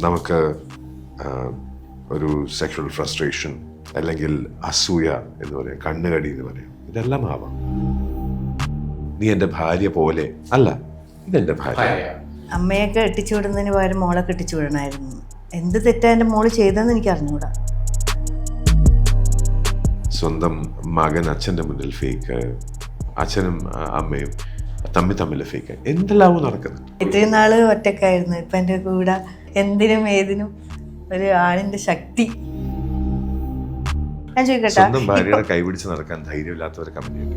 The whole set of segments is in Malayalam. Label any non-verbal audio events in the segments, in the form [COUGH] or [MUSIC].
നമുക്ക് ഒരു സെക്ഷൽ ഫ്രസ്ട്രേഷൻ അല്ലെങ്കിൽ അസൂയ എന്ന് പറയാം കണ്ണുകടി എന്ന് പറയാം. ഇതെല്ലാം ആവാം. നീ എന്റെ ഭാര്യ പോലെ അല്ല ഇതെന്റെ ഭാര്യ. അമ്മയൊക്കെ ഇട്ടിച്ചു വിടുന്നതിന് പകരം മോളെ കെട്ടിച്ചു വിടണമായിരുന്നു എന്ത് തെറ്റാ എന്റെ മോൾ ചെയ്തതെന്ന് എനിക്ക് അറിഞ്ഞുകൂടാ സ്വന്തം മകൻ അച്ഛന്റെ മുന്നിൽ ഫേക്ക് അച്ഛനും അമ്മയും തമ്മിൽ തമ്മിൽ ഫേക്ക് എന്തെല്ലാമോ നടക്കുന്നത് ഇത്രയും നാൾ ഒറ്റക്കായിരുന്നു ഇപ്പൊ എന്റെ കൂടെ എന്തിനും ഏതിനും ഒരു ആണിന്റെ ശക്തി. ഞാൻ ചോദിക്കട്ടെ? സ്വന്തം ഭാര്യയുടെ കൈപിടിച്ച് നടക്കാൻ ധൈര്യമില്ലാത്ത ഒരു കമ്പനിയുണ്ട്.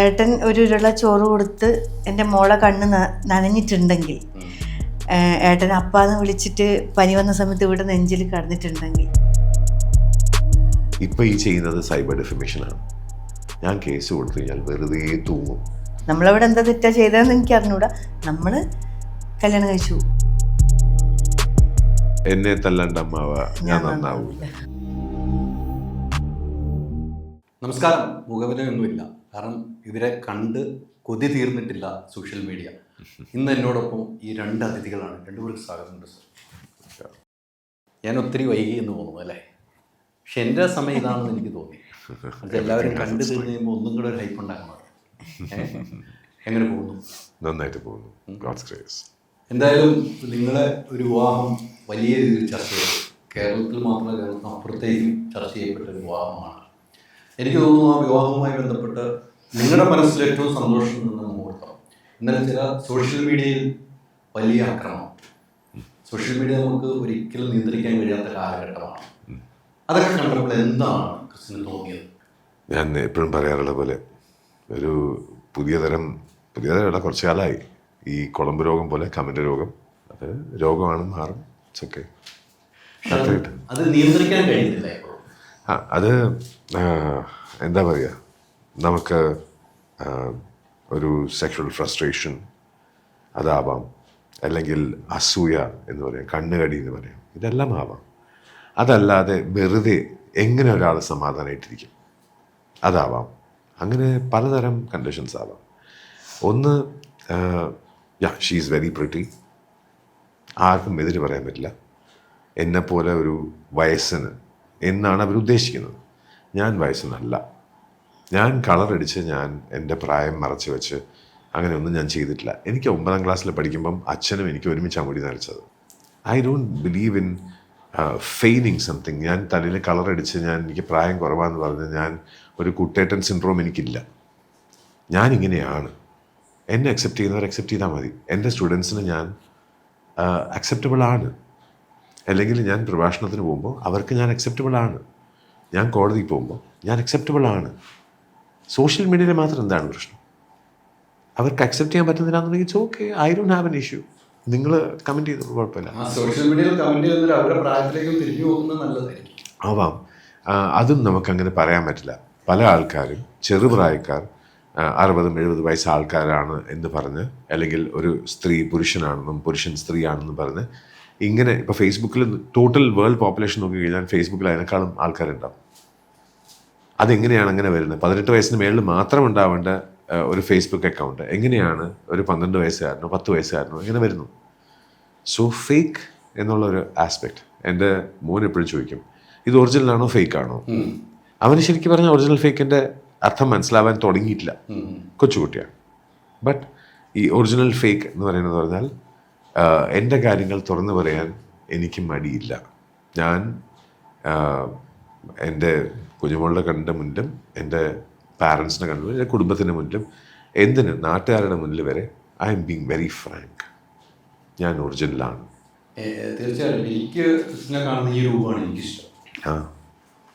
ഏട്ടൻ ഒരു ഉരുള ചോറ് കൊടുത്ത് എന്റെ മോളെ കണ്ണ് നനഞ്ഞിട്ടുണ്ടെങ്കിൽ ഏട്ടൻ അപ്പാന്ന് വിളിച്ചിട്ട് പനി വന്ന സമയത്ത് ഇവിടെ നെഞ്ചിൽ കടന്നിട്ടുണ്ടെങ്കിൽ. ഇപ്പൊ ഈ ചെയ്യുന്നത് സൈബർ ഡെഫിമേഷൻ ആണ്. ഞാൻ കേസ് കൊടുത്തു കഴിഞ്ഞാൽ വെറുതെ തൂങ്ങും. നമ്മളവിടെ എന്താ തെറ്റാ ചെയ്തതെന്ന് എനിക്ക് അറിഞ്ഞൂടാ നമ്മൾ കല്യാണം കഴിച്ചു. എന്നെ തല്ലണ്ട അമ്മാവ ഞാൻ നന്നാവൂല. നമസ്കാരം. മുഖവിലയൊന്നുമില്ല. കാരണം ഇവരെ കണ്ട് കൊതി തീർന്നിട്ടില്ല സോഷ്യൽ മീഡിയ. ഇന്ന് എന്നോടൊപ്പം ഈ രണ്ട് അതിഥികളാണ്. രണ്ടുപേർക്ക് സ്വാഗതമുണ്ട് സർ. ഞാൻ ഒത്തിരി വൈകി എന്ന് തോന്നുന്നു അല്ലേ? പക്ഷെ എന്റെ സമയം ഇതാണെന്ന് എനിക്ക് തോന്നി. അത് എല്ലാവരും കണ്ടു തീർന്നു കഴിയുമ്പോൾ ഒന്നും കൂടെ ഒരു ഹൈപ്പ് ഉണ്ടാക്കണം? എങ്ങനെ പോകുന്നു? നന്നായിട്ട് പോകുന്നു. എന്തായാലും നിങ്ങളെ ഒരു വിവാഹം വലിയ രീതിയിൽ ചർച്ച ചെയ്തു. കേരളത്തിൽ മാത്രമല്ല കേരളത്തിന് അപ്പുറത്തേക്കും ചർച്ച ചെയ്യപ്പെട്ട ഒരു വിവാഹമാണ്. എനിക്ക് തോന്നുന്നു ആ വിവാഹവുമായി ബന്ധപ്പെട്ട് നിങ്ങളുടെ മനസ്സിൽ ഏറ്റവും സന്തോഷം നിന്ന് മുഹൂർത്തം. എന്നാൽ ചില സോഷ്യൽ മീഡിയയിൽ വലിയ ആക്രമണം. സോഷ്യൽ മീഡിയ നമുക്ക് ഒരിക്കലും നിയന്ത്രിക്കാൻ കഴിയാത്ത കാലഘട്ടമാണ്. അതൊക്കെ കണ്ടപ്പോൾ എന്താണ് ക്രിസ്റ്റിന് തോന്നിയത്? ഞാൻ എപ്പോഴും പറയാറുള്ള പോലെ ഒരു പുതിയ തരം പുതിയ തരമല്ല കുറച്ച് കാലമായി. ഈ കുളമ്പ് രോഗം പോലെ കമന്റ് രോഗം. അത് രോഗമാണ് മാറും. ഇറ്റ്സ് പക്ഷെ അത് അത് നിയന്ത്രിക്കാൻ കഴിയുന്നില്ല ആ അത് എന്താ പറയുക നമുക്ക് ഒരു സെക്ഷൽ ഫ്രസ്ട്രേഷൻ അതാവാം. അല്ലെങ്കിൽ അസൂയ എന്ന് പറയാം കണ്ണുകടി എന്ന് പറയാം. ഇതെല്ലാം ആവാം. അതല്ലാതെ വെറുതെ എങ്ങനെ ഒരാൾ സമാധാനമായിട്ടിരിക്കും അതാവാം. അങ്ങനെ പലതരം കണ്ടീഷൻസ് ആവാം. ഒന്ന് yeah she is very pretty ആർക്കും എതിര് പറയാൻ പറ്റില്ല. എന്നെപ്പോലെ ഒരു വയസ്സിന് എന്നാണ് അവർ ഉദ്ദേശിക്കുന്നത്. ഞാൻ വയസ്സിനല്ല. ഞാൻ കളറടിച്ച് ഞാൻ എന്റെ പ്രായം മറച്ചു വെച്ച് അങ്ങനെയൊന്നും ഞാൻ ചെയ്തിട്ടില്ല. എനിക്ക് ഒമ്പതാം ക്ലാസ്സിൽ പഠിക്കുമ്പം അച്ഛനും എനിക്ക് ഒരുമിച്ചാണ് മുടി നരച്ചത് I don't believe in feigning something ഞാൻ തലയിൽ കളറടിച്ച് ഞാൻ എനിക്ക് പ്രായം കുറവാന്ന് പറഞ്ഞ് ഞാൻ ഒരു കുട്ടേട്ടൻ സിൻഡ്രോം എനിക്കില്ല. ഞാൻ ഇങ്ങനെയാണ് എന്നെ അക്സെപ്റ്റ് ചെയ്യുന്നവർ അക്സെപ്റ്റ് ചെയ്താൽ മതി. എന്റെ സ്റ്റുഡൻസിന് ഞാൻ അക്സെപ്റ്റബിൾ ആണ്. അല്ലെങ്കിൽ ഞാൻ പ്രഭാഷണത്തിന് പോകുമ്പോൾ അവർക്ക് ഞാൻ അക്സെപ്റ്റബിൾ ആണ്. ഞാൻ കോടതിയിൽ പോകുമ്പോൾ ഞാൻ അക്സെപ്റ്റബിൾ ആണ്. സോഷ്യൽ മീഡിയയിൽ മാത്രം എന്താണ് പ്രശ്നം? അവർക്ക് അക്സെപ്റ്റ് ചെയ്യാൻ പറ്റുന്നില്ലാന്നുണ്ടെങ്കിൽ it's okay I don't have an issue നിങ്ങൾ കമന്റ് ചെയ്തത് കുഴപ്പമില്ല. സോഷ്യൽ മീഡിയയിൽ കമന്റ് ചെയ്യുന്നവർ അവരുടെ പ്രായത്തിലേക്ക് തിരിഞ്ഞു പോകുന്നത് നല്ലതായിരിക്കും. ആവാം. അതും നമുക്കങ്ങനെ പറയാൻ പറ്റില്ല. പല ആൾക്കാരും ചെറുപ്രായക്കാർ അറുപതും എഴുപത് വയസ്സ് ആൾക്കാരാണ് എന്ന് പറഞ്ഞ് അല്ലെങ്കിൽ ഒരു സ്ത്രീ പുരുഷനാണെന്നും പുരുഷൻ സ്ത്രീ ആണെന്നും പറഞ്ഞ് ഇങ്ങനെ ഇപ്പോൾ ഫേസ്ബുക്കിൽ ടോട്ടൽ വേൾഡ് പോപ്പുലേഷൻ നോക്കി കഴിഞ്ഞാൽ ഫേസ്ബുക്കിൽ അതിനേക്കാളും ആൾക്കാരുണ്ടാവും. അതെങ്ങനെയാണ് അങ്ങനെ വരുന്നത്? പതിനെട്ട് വയസ്സിന് മേളിൽ മാത്രം ഉണ്ടാവേണ്ട ഒരു ഫേസ്ബുക്ക് അക്കൗണ്ട് എങ്ങനെയാണ് ഒരു പന്ത്രണ്ട് വയസ്സുകാരനോ പത്ത് വയസ്സുകാരനോ ഇങ്ങനെ വരുന്നു? സോ ഫേക്ക് എന്നുള്ള ഒരു ആസ്പെക്ട് എന്റെ മോൻ എപ്പോഴും ചോദിക്കും ഇത് ഒറിജിനൽ ആണോ ഫേക്ക് ആണോ? അവന് ശരിക്കും പറഞ്ഞാൽ ഒറിജിനൽ ഫേക്കിന്റെ അർത്ഥം മനസ്സിലാവാൻ തുടങ്ങിയിട്ടില്ല. കൊച്ചുകുട്ടിയാണ്. ബട്ട് ഈ ഒറിജിനൽ ഫേക്ക് എന്ന് പറയുന്നത് പറഞ്ഞാൽ ആ, എന്റെ കാര്യങ്ങൾ തുറന്നു പറയാൻ എനിക്ക് മടിയില്ല. ഞാൻ ആ, എന്റെ കുഞ്ഞുമോളുടെ കണ്ണിന്റെ മുന്നിലും എന്റെ പാരൻസിന്റെ കണ്ണിലും എന്റെ കുടുംബത്തിന്റെ മുന്നിലും എന്തിന് നാട്ടുകാരുടെ മുന്നിൽ വരെ I M being very frank ഞാൻ ഒറിജിനലാണ് തീർച്ചയായിട്ടും. എനിക്ക് കൃഷ്ണ കാണുന്ന ഈ രൂപമാണ് എനിക്കിഷ്ടം. ആ.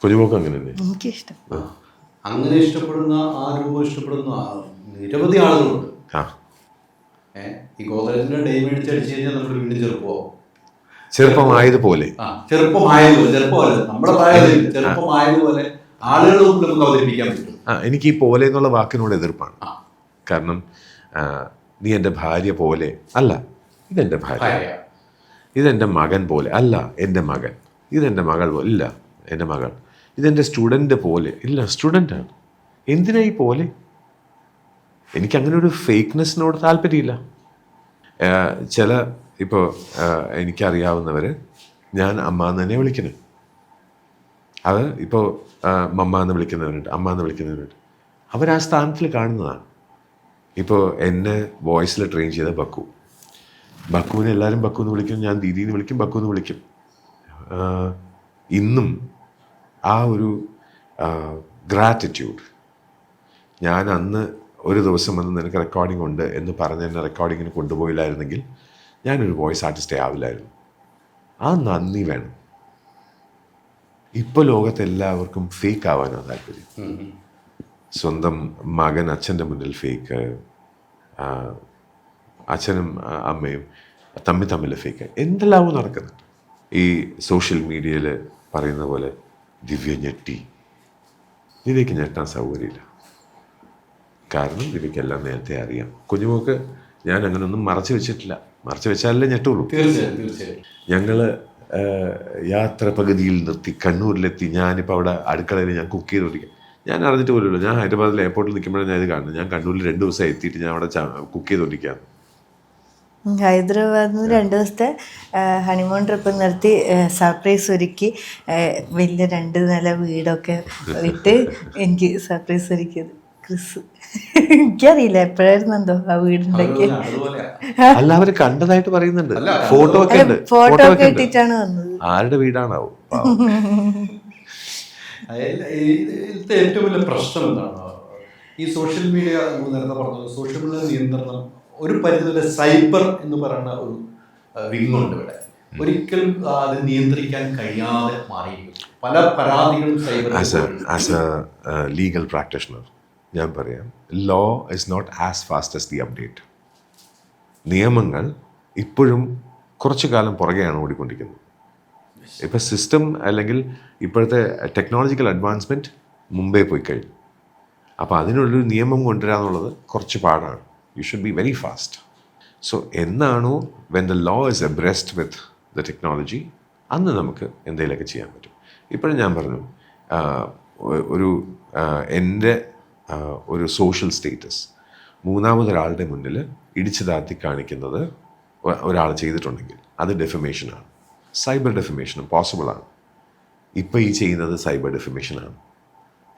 കുഞ്ഞുമോക്ക് അങ്ങനെ തന്നെ? എനിക്കിഷ്ടം. അങ്ങനെ ഇഷ്ടപ്പെടുന്ന ആ രൂപം ഇഷ്ടപ്പെടുന്ന നിരവധി ആളുകളുണ്ട്. ഏഹ് ഈ ഗോദരേജിന്റെ ഡേ മേടിച്ച് അടിച്ചു കഴിഞ്ഞാൽ നമ്മൾ വീണ്ടും ചെറുപ്പമാവും. ചെറുപ്പമായതുപോലെ. ചെറുപ്പമായതുപോലെ ചെറുപ്പമല്ല നമ്മുടെ പ്രായത്തിൽ ചെറുപ്പമായതുപോലെ മുമ്പിൽ നമുക്ക് അവതരിപ്പിക്കാൻ പറ്റും. ആ എനിക്ക് ഈ പോലെ എന്നുള്ള വാക്കിനോട് എതിർപ്പാണ്. കാരണം നീ എന്റെ ഭാര്യ പോലെ അല്ല. ഇതെന്റെ ഭാര്യ. ഭാര്യ. ഇതെന്റെ മകൻ പോലെ അല്ല. എന്റെ മകൻ. ഇതെന്റെ മകൾ പോലെ ഇല്ല. എന്റെ മകൾ. ഇതെന്റെ സ്റ്റുഡന്റ് പോലെ. ഇല്ല സ്റ്റുഡന്റാണ് എന്തിനായി പോലെ? എനിക്കങ്ങനെ ഒരു ഫേക്ക്നെസ്സിനോട് താല്പര്യമില്ല. ചില ഇപ്പോൾ എനിക്കറിയാവുന്നവർ ഞാൻ അമ്മ എന്ന് തന്നെ വിളിക്കുന്നത് അത് ഇപ്പോൾ മമ്മ എന്ന് വിളിക്കുന്നവരുണ്ട് അമ്മ എന്ന് വിളിക്കുന്നവരുണ്ട്. അവർ ആ സ്ഥാനത്തിൽ കാണുന്നതാണ്. ഇപ്പോൾ എന്നെ വോയിസിൽ ട്രെയിൻ ചെയ്ത ബക്കു. ബക്കുവിനെ എല്ലാവരും ബക്കു എന്ന് വിളിക്കും ഞാൻ ദീദി എന്ന് വിളിക്കും ബക്കു എന്ന് വിളിക്കും ഇന്നും ആ ഒരു ഗ്രാറ്റിറ്റ്യൂഡ് ഞാൻ അന്ന് ഒരു ദിവസം വന്ന് നിനക്ക് റെക്കോർഡിംഗ് ഉണ്ട് എന്ന് പറഞ്ഞ് എന്നെ റെക്കോർഡിങ്ങിന് കൊണ്ടുപോയില്ലായിരുന്നെങ്കിൽ ഞാനൊരു വോയിസ് ആർട്ടിസ്റ്റേ ആവില്ലായിരുന്നു. ആ നന്ദി വേണം. ഇപ്പോൾ ലോകത്ത് എല്ലാവർക്കും ഫേക്ക് ആവാനാണ് താല്പര്യം. സ്വന്തം മകൻ അച്ഛന്റെ മുന്നിൽ ഫേക്ക് അച്ഛനും അമ്മയും തമ്മിൽ തമ്മിൽ ഫേക്ക് എന്തെല്ലാമോ നടക്കുന്നുണ്ട്. ഈ സോഷ്യൽ മീഡിയയിൽ പറയുന്ന പോലെ ദിവ്യ ഞെട്ടി ദിവ്യക്ക് ഞെട്ടാൻ സൗകര്യമില്ല. കാരണം ദിവ്യക്കെല്ലാം നേരത്തെ അറിയാം. കുഞ്ഞുമോക്ക് ഞാൻ അങ്ങനൊന്നും മറച്ചു വെച്ചിട്ടില്ല. മറച്ചു വെച്ചാലല്ലേ ഞെട്ടുള്ളൂ. ഞങ്ങൾ യാത്ര പകുതിയിൽ നിർത്തി കണ്ണൂരിലെത്തി. ഞാനിപ്പോൾ അവിടെ അടുക്കളയിൽ ഞാൻ കുക്ക് ചെയ്തുകൊണ്ടിരിക്കുക ഞാൻ അറിഞ്ഞിട്ട് പോലുമില്ല. ഞാൻ ഹൈദരാബാദിൽ എയർപോർട്ടിൽ നിൽക്കുമ്പോഴാണ് ഞാൻ ഇത് കാണുന്നത്. ഞാൻ കണ്ണൂരിൽ രണ്ട് ദിവസം എത്തിയിട്ട് ഞാൻ അവിടെ കുക്ക് ചെയ്തുകൊണ്ടിരിക്കുകയാണ് ഹൈദരാബാദിൽ നിന്ന് രണ്ട് ദിവസത്തെ ഹണിമൂൺ ട്രിപ്പ് നിർത്തി സർപ്രൈസ് ഒരുക്കി വലിയ രണ്ട് നില വീടൊക്കെ ഇട്ട് എനിക്ക് സർപ്രൈസ് ഒരുക്കിയത്. ക്രിസ് എനിക്കറിയില്ല എപ്പോഴായിരുന്നു എന്തോ ആ വീടുണ്ടെങ്കിൽ. അല്ല കണ്ടതായിട്ട് പറയുന്നുണ്ട്. ഫോട്ടോ ഒക്കെ ഉണ്ട് ഫോട്ടോ ഒക്കെ ഇട്ടിട്ടാണ് വന്നത്. ആരുടെ വീടാണാവോ? ഏറ്റവും വലിയ പ്രശ്നം എന്താണ്? ഈ സോഷ്യൽ മീഡിയ നേരത്തെ പറഞ്ഞത് സോഷ്യൽ മീഡിയ നിയന്ത്രണം. ഒരു പരിധിവരെ സൈബർ എന്ന് പറയുന്ന ഒരു വിങ്ങുണ്ട് ഇവിടെ. ഒരിക്കലും അത് നിയന്ത്രിക്കാൻ കഴിയാതെ മാറിയിരിക്കും പല പരാതികളും cyber as a legal practitioner ഞാൻ പറയാം law is not as fast as the update നിയമങ്ങൾ ഇപ്പോഴും കുറച്ചു കാലം പുറകെയാണ് ഓടിക്കൊണ്ടിരിക്കുന്നത്. ഇപ്പം സിസ്റ്റം അല്ലെങ്കിൽ ഇപ്പോഴത്തെ ടെക്നോളജിക്കൽ അഡ്വാൻസ്മെന്റ് മുമ്പേ പോയി കഴിഞ്ഞു. അപ്പോൾ അതിനുള്ളൊരു നിയമം കൊണ്ടുവരാന്നുള്ളത് കുറച്ച് പാടാണ്. You should be very fast so എന്നാണോ when the law is abreast with the technology അന്ന് നമുക്ക് എന്തെങ്കിലുമൊക്കെ ചെയ്യാൻ പറ്റും. ഇപ്പോഴും ഞാൻ പറഞ്ഞു ഒരു എന്റെ ഒരു സോഷ്യൽ സ്റ്റേറ്റസ് മൂന്നാമതൊരാളുടെ മുന്നിൽ ഇടിച്ചു താത്തി കാണിക്കുന്നത് ഒരാൾ ചെയ്തിട്ടുണ്ടെങ്കിൽ അത് ഡെഫമേഷനാണ് സൈബർ ഡെഫമേഷനും പോസിബിളാണ് ഇപ്പോൾ ഈ ചെയ്യുന്നത് സൈബർ ഡെഫമേഷനാണ്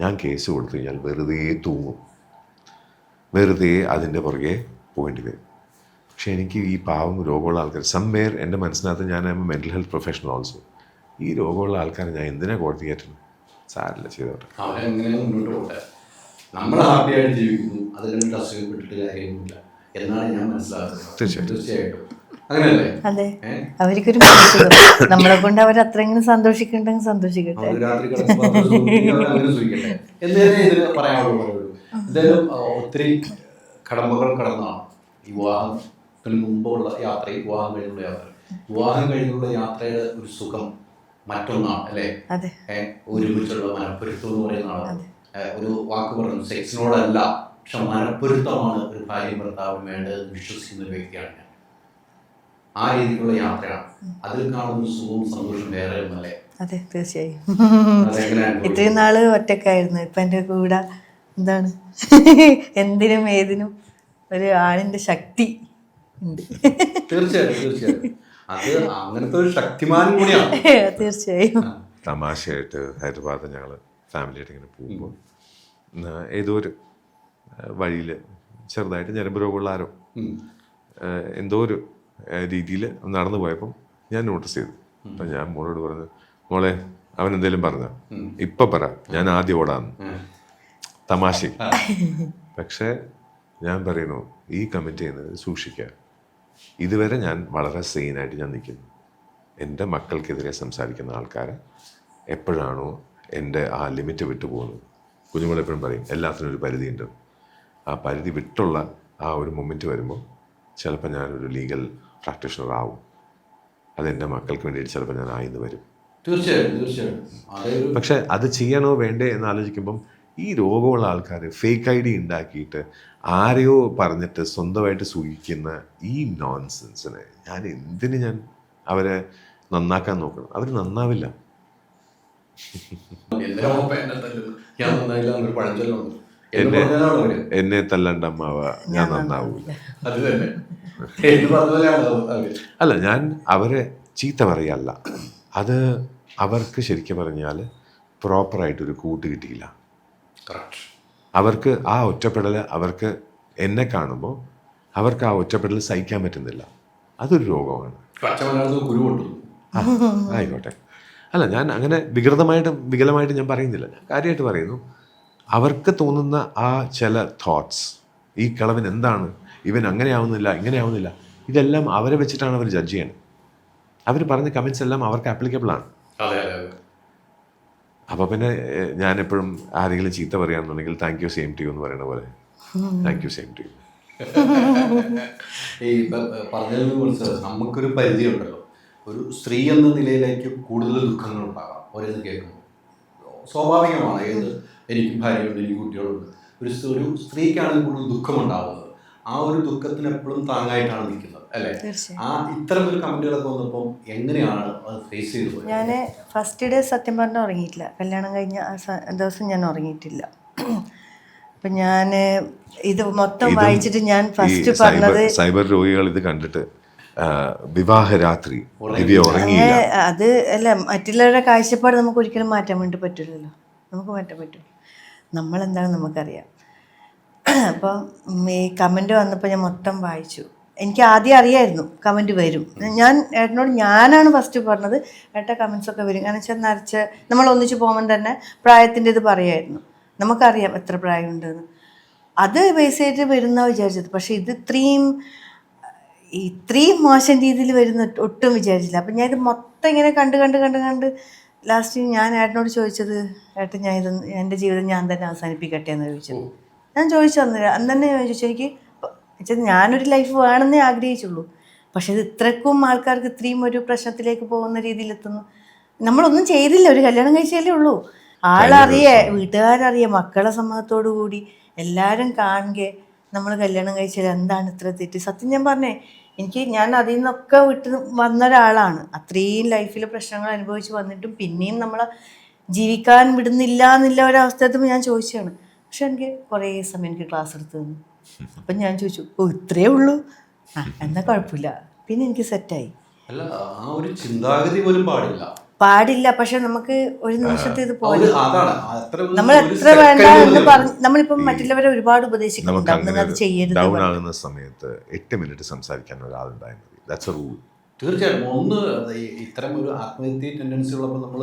ഞാൻ കേസ് കൊടുത്തു കഴിഞ്ഞാൽ വെറുതെ തൂങ്ങും. വെറുതെ അതിന്റെ പുറകെ പോകേണ്ടി വരും. പക്ഷേ എനിക്ക് ഈ പാവം രോഗമുള്ള ആൾക്കാർ സംവേർ എന്റെ മനസ്സിനകത്ത് ഞാൻ മെന്റൽ ഹെൽത്ത് പ്രൊഫഷണൽ ഓൾസോ ഈ രോഗമുള്ള ആൾക്കാരെ ഞാൻ എന്തിനാ കോടതി കയറ്റുന്നത് സാരില്ല ചെയ്തോട്ടെ. നമ്മൾ ഹാപ്പിയായിട്ട് ജീവിക്കുന്നു അത് കണ്ടിട്ട് അസുഖപ്പെട്ടിട്ട് കാര്യമൊന്നുമില്ല എന്നാണ് ഞാൻ മനസ്സിലാക്കുന്നത്. തീർച്ചയായും. തീർച്ചയായിട്ടും. അതെ. അവർക്കൊരു. നമ്മളെ കൊണ്ട് അവർ അത്രയെങ്കിലും സന്തോഷിക്കണ്ടെങ്കിൽ സന്തോഷിക്കട്ടെ. എന്തായാലും ഒത്തിരി കടമ്പകൾ കടന്നാണ് വിവാഹത്തിന് മുമ്പുള്ള യാത്രയും വിവാഹം കഴിഞ്ഞുള്ള യാത്ര. വിവാഹം കഴിഞ്ഞുള്ള യാത്രയുടെ ഒരു സുഖം മറ്റൊന്നാണ് അല്ലേ? ഒരുമിച്ചുള്ള മനപ്പൊരുത്തം എന്ന് പറയുന്നതാണ് ഒരു വാക്ക് പറഞ്ഞു സെക്സിനോടല്ല പക്ഷെ മനപ്പൊരുത്തമാണ് ഒരു ഭാര്യയും ഭർത്താവും വേണ്ടത് വിശ്വസിക്കുന്ന ഒരു വ്യക്തിയാണ് ഞാൻ. ആ രീതിയിലുള്ള യാത്രയാണ്. അതിൽ കാണുന്ന സുഖവും സന്തോഷം വേറെ അതെ തീർച്ചയായും. ഇത്രയും നാൾ ഒറ്റക്കായിരുന്നു ഇപ്പൊ എന്റെ കൂടെ എന്താണ്? എന്തിനും ഏതിനും ഒരു ആണിന്റെ ശക്തി ഉണ്ട്. തീർച്ചയായിട്ടും തീർച്ചയായിട്ടും. അത് അങ്ങനത്തെ ഒരു ശക്തിമാൻ കൂടിയാണ്. തീർച്ചയായും. തമാശയായിട്ട് ഹൈദരാബാദ് ഞങ്ങൾ ഫാമിലിയായിട്ട് ഇങ്ങനെ പോകുമ്പോൾ ഏതോ ഒരു വഴിയിൽ ചെറുതായിട്ട് ഞരമ്പ് രോഗമുള്ള ആരോ എന്തോ ഒരു രീതിയിൽ നടന്നു പോയപ്പം ഞാൻ നോട്ടീസ് ചെയ്തു. അപ്പം ഞാൻ മോളോട് പറഞ്ഞു മോളെ അവൻ എന്തേലും പറഞ്ഞു? ഇപ്പം പറ ഞാൻ ആദ്യം ഓടാന്ന്. തമാശ പക്ഷേ ഞാൻ പറയുന്നു ഈ കമ്മിറ്റ് ചെയ്യുന്നത് സൂക്ഷിക്കുക. ഇതുവരെ ഞാൻ വളരെ സെയിനായിട്ട് ഞാൻ നിൽക്കുന്നു. എന്റെ മക്കൾക്കെതിരെ സംസാരിക്കുന്ന ആൾക്കാർ എപ്പോഴാണോ എന്റെ ആ ലിമിറ്റ് വിട്ടു പോകുന്നത്. കുഞ്ഞുങ്ങൾ എപ്പോഴും പറയും എല്ലാത്തിനും ഒരു പരിധിയുണ്ട്. ആ പരിധി വിട്ടുള്ള ആ ഒരു മൊമെന്റ് വരുമ്പോൾ ചിലപ്പോൾ ഞാനൊരു ലീഗൽ പ്രാക്ടീഷണർ ആവും. അതെന്റെ മക്കൾക്ക് വേണ്ടിയിട്ട് ചിലപ്പോൾ ഞാൻ ആയിന്ന് വരും. തീർച്ചയായും തീർച്ചയായും പക്ഷേ അത് ചെയ്യണോ വേണ്ടേ എന്ന് ആലോചിക്കുമ്പം ഈ രോഗമുള്ള ആൾക്കാർ ഫേക്ക് ഐ ഡി ഉണ്ടാക്കിയിട്ട് ആരെയോ പറഞ്ഞിട്ട് സ്വന്തമായിട്ട് സൂചിക്കുന്ന ഈ നോൺസെൻസിനെ ഞാൻ എന്തിന് ഞാൻ അവരെ നന്നാക്കാൻ നോക്കണം? അവർ നന്നാവില്ല. എന്നെ എന്ന് തല്ലണ്ട അമ്മാവ ഞാൻ നന്നാവൂല. അല്ല ഞാൻ അവരെ ചീത്ത പറയല്ല. അത് അവർക്ക് ശരിക്കും പറഞ്ഞാൽ പ്രോപ്പറായിട്ടൊരു കൂട്ട് കിട്ടിയില്ല. അവർക്ക് ആ ഒറ്റപ്പെടൽ അവർക്ക് എന്നെ കാണുമ്പോൾ അവർക്ക് ആ ഒറ്റപ്പെടൽ സഹിക്കാൻ പറ്റുന്നില്ല. അതൊരു രോഗമാണ്. ആയിക്കോട്ടെ. അല്ല ഞാൻ അങ്ങനെ വികൃതമായിട്ട് വികലമായിട്ട് ഞാൻ പറയുന്നില്ല. ഞാൻ കാര്യമായിട്ട് പറയുന്നു അവർക്ക് തോന്നുന്ന ആ ചില തോട്ട്സ് ഈ കളവൻ എന്താണ്? ഇവൻ അങ്ങനെ ആവുന്നില്ല ഇങ്ങനെ ആവുന്നില്ല ഇതെല്ലാം അവരെ വെച്ചിട്ടാണ് അവർ ജഡ്ജ് ചെയ്യുന്നത് അവർ പറഞ്ഞ കമൻസ് എല്ലാം അവർക്ക് ആപ്ലിക്കബിൾ ആണ്. അപ്പോൾ പിന്നെ ഞാൻ എപ്പോഴും ആരെങ്കിലും ചീത്ത പറയാന്നുണ്ടെങ്കിൽ താങ്ക് യു സെയിം ടു എന്ന് പറയുന്ന പോലെ. താങ്ക് യു സെയിം ടു ഈ നമുക്കൊരു പരിധി ഉണ്ടല്ലോ ഒരു സ്ത്രീ എന്ന നിലയിലേക്ക് കൂടുതൽ ദുഃഖങ്ങൾ ഉണ്ടാകാം. ഓരോന്ന് കേൾക്കുമ്പോൾ. സ്വാഭാവികമാണ്. ഏത്? എനിക്ക് ഭാര്യയുണ്ട് എനിക്ക് കുട്ടികളുണ്ട്. ഒരു ഒരു സ്ത്രീക്കാണ് കൂടുതൽ ദുഃഖം ഉണ്ടാവുന്നത് ആ ഒരു ദുഃഖത്തിന് എപ്പോഴും താങ്ങായിട്ടാണ് നിൽക്കുന്നത്. അല്ലേ? തീർച്ചയായും. ആ ഇത്തരം ഒരു കമന്റുകളൊക്കെ വന്നപ്പോൾ എങ്ങനെയാണ് അത് ഫേസ് ഞാൻ ഫസ്റ്റ് ഡേ സത്യം പറഞ്ഞാൽ ഉറങ്ങിയിട്ടില്ല. കല്യാണം കഴിഞ്ഞ ആ ദിവസം ഞാൻ ഉറങ്ങിയിട്ടില്ല. അപ്പം ഞാൻ ഇത് മൊത്തം വായിച്ചിട്ട് ഞാൻ ഫസ്റ്റ് പറഞ്ഞത് സൈബർ രോഗികൾ ഇത് കണ്ടിട്ട് വിവാഹ വിവാഹരാത്രി അത് അല്ല മറ്റുള്ളവരുടെ കാഴ്ചപ്പാട് നമുക്ക് ഒരിക്കലും മാറ്റാൻ വേണ്ടി പറ്റില്ലല്ലോ. നമുക്ക് മാറ്റാൻ പറ്റും. നമ്മളെന്താണെന്ന് നമുക്കറിയാം. അപ്പം ഈ കമന്റ് വന്നപ്പോൾ ഞാൻ മൊത്തം വായിച്ചു. എനിക്ക് ആദ്യം അറിയായിരുന്നു കമന്റ് വരും. ഞാൻ ഏട്ടനോട് ഞാനാണ് ഫസ്റ്റ് പറഞ്ഞത്. ഏട്ട കമൻസ് ഒക്കെ വരും. കാരണം വെച്ചാൽ നരച്ച് നമ്മൾ ഒന്നിച്ച് പോകുമ്പോൾ തന്നെ പ്രായത്തിന്റെ ഇത് പറയായിരുന്നു. നമുക്കറിയാം എത്ര പ്രായമുണ്ടെന്ന്. അത് ബേസ് ചെയ്തിട്ട് വരുന്ന വിചാരിച്ചത്. പക്ഷേ ഇത് ഇത്രയും ഇത്രയും മോശം രീതിയിൽ വരുന്ന ഒട്ടും വിചാരിച്ചില്ല. അപ്പം ഞാൻ ഇത് മൊത്തം ഇങ്ങനെ കണ്ട് കണ്ട് കണ്ട് കണ്ട് ലാസ്റ്റ് ഞാൻ ഏട്ടനോട് ചോദിച്ചത് ഏട്ടൻ ഞാൻ ഇത് എന്റെ ജീവിതം ഞാൻ തന്നെ അവസാനിപ്പിക്കട്ടെ എന്ന് ചോദിച്ചത്. ഞാൻ ചോദിച്ചു തന്നില്ല അന്ന് തന്നെ ചോദിച്ചു എനിക്ക് വെച്ചാൽ ഞാനൊരു ലൈഫ് വേണമെന്നേ ആഗ്രഹിച്ചുള്ളൂ. പക്ഷെ ഇത് ഇത്രക്കും ആൾക്കാർക്ക് ഇത്രയും ഒരു പ്രശ്നത്തിലേക്ക് പോകുന്ന രീതിയിൽ എത്തുന്നു നമ്മളൊന്നും ചെയ്തില്ല ഒരു കല്യാണം കഴിച്ചല്ലേ ഉള്ളൂ. ആളറിയേ വീട്ടുകാരറിയേ മക്കളെ സമ്മതത്തോടു കൂടി എല്ലാവരും കാണുകേ നമ്മൾ കല്യാണം കഴിച്ചാൽ എന്താണ് ഇത്ര തെറ്റ്? സത്യം ഞാൻ പറഞ്ഞേ എനിക്ക് ഞാൻ അതിൽ നിന്നൊക്കെ വിട്ട് വന്ന ഒരാളാണ്. അത്രയും ലൈഫിൽ പ്രശ്നങ്ങൾ അനുഭവിച്ച് വന്നിട്ടും പിന്നെയും നമ്മളെ ജീവിക്കാൻ വിടുന്നില്ല എന്നുള്ള ഒരവസ്ഥ എത്തുമ്പോൾ ഞാൻ ചോദിച്ചതാണ്. പക്ഷെ എനിക്ക് കുറേ സമയം എനിക്ക് ക്ലാസ് എടുത്തു തന്നു. അപ്പം ഞാൻ ചോദിച്ചു ഓ ഇത്രയേ ഉള്ളൂ? ആ എന്നാൽ കുഴപ്പമില്ല. പിന്നെ എനിക്ക് സെറ്റായി അല്ല ആ ഒരു ചിന്താഗതി പോലും പാടില്ല. പാടില്ല പക്ഷെ നമുക്ക് ഒരു നിമിഷത്തെ ഇത് പോലെ നമ്മൾ എത്ര വേണ്ട എന്ന് പറഞ്ഞു നമ്മളിപ്പം മറ്റുള്ളവരെ ഒരുപാട് നമുക്ക് ഉപദേശിക്കുന്നുണ്ട് നിങ്ങൾ അത് ചെയ്യരുത് ഡൗൺ. ആകുന്ന സമയത്ത് എട്ട് മിനിറ്റ് സംസാരിക്കാൻ ഒരാളുണ്ടായാൽ മതി. ദാറ്റ്സ് എ റൂൾ തീർച്ചയായിട്ടും. ഒന്ന് ഇത്തരം ഒരു ആത്മഹത്യ ടെൻഡൻസി ഉള്ളപ്പോൾ നമ്മൾ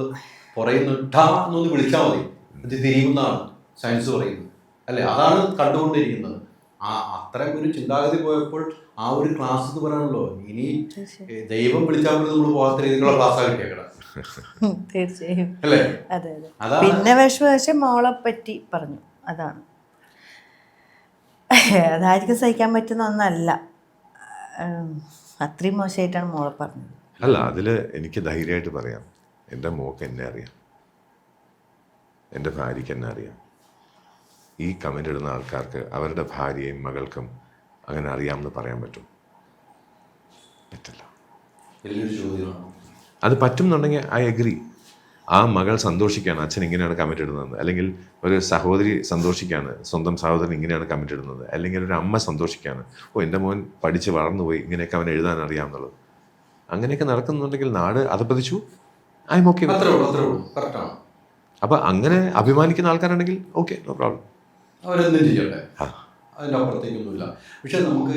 പറയുന്നു ടാ എന്നൊന്ന് വിളിച്ചാൽ മതി. ഇത് തിരിയുന്നതാണ്. സയൻസ് പറയുന്നത്. അല്ലേ? അതാണ് കണ്ടുകൊണ്ടിരിക്കുന്നത്. ആ അത്രയും ഒരു ചിന്താഗതി പോയപ്പോൾ ആ ഒരു ക്ലാസ് എന്ന് പറയാനുള്ളോ. ഇനി ദൈവം വിളിച്ചാൽ പോലും നമ്മൾ പോകാത്ത രീതിയിലുള്ള ക്ലാസ്സാണ് കിട്ടിയേക്കണം തീർച്ചയായും. അല്ലേ? അതെ അതെ. പിന്നെ വിഷമവശം മോളെ പറ്റി പറഞ്ഞു. അതാണ്. അതായിരിക്കും സഹിക്കാൻ പറ്റുന്ന ഒന്നല്ല. അത്രയും മോശമായിട്ടാണ് മോളെ പറഞ്ഞത്. അല്ല അതിൽ എനിക്ക് ധൈര്യമായിട്ട് പറയാം. എന്റെ മോക്ക് എന്നെ അറിയാം. എന്റെ ഭാര്യക്ക് എന്നെ അറിയാം. ഈ കമന്റ് ഇടുന്ന ആൾക്കാർക്ക് അവരുടെ ഭാര്യയും മകൾക്കും അങ്ങനെ അറിയാമെന്ന് പറയാൻ പറ്റും. പറ്റില്ല. അത് പറ്റും എന്നുണ്ടെങ്കിൽ ഐ അഗ്രി ആ മകൾ സന്തോഷിക്കുകയാണ്. അച്ഛൻ ഇങ്ങനെയാണ് കമന്റ് ഇടുന്നത്. അല്ലെങ്കിൽ ഒരു സഹോദരി സന്തോഷിക്കുകയാണ്. സ്വന്തം സഹോദരൻ ഇങ്ങനെയാണ് കമന്റ് ഇടുന്നത്. അല്ലെങ്കിൽ ഒരു അമ്മ സന്തോഷിക്കുകയാണ്. ഓ എന്റെ മോൻ പഠിച്ച് വളർന്നുപോയി. ഇങ്ങനെയൊക്കെ അവൻ എഴുതാൻ അറിയാമെന്നുള്ളത്. അങ്ങനെയൊക്കെ നടക്കുന്നുണ്ടെങ്കിൽ നാട് അധപ്പതിച്ചു ഐ എം ഓക്കെ അപ്പോൾ അങ്ങനെ അഭിമാനിക്കുന്ന ആൾക്കാരാണെങ്കിൽ ഓക്കെ നോ പ്രോബ്ലം അവരെന്തും ചെയ്യട്ടെ. അതിന്റെ അപ്പുറത്തേക്കൊന്നുമില്ല. പക്ഷെ നമുക്ക്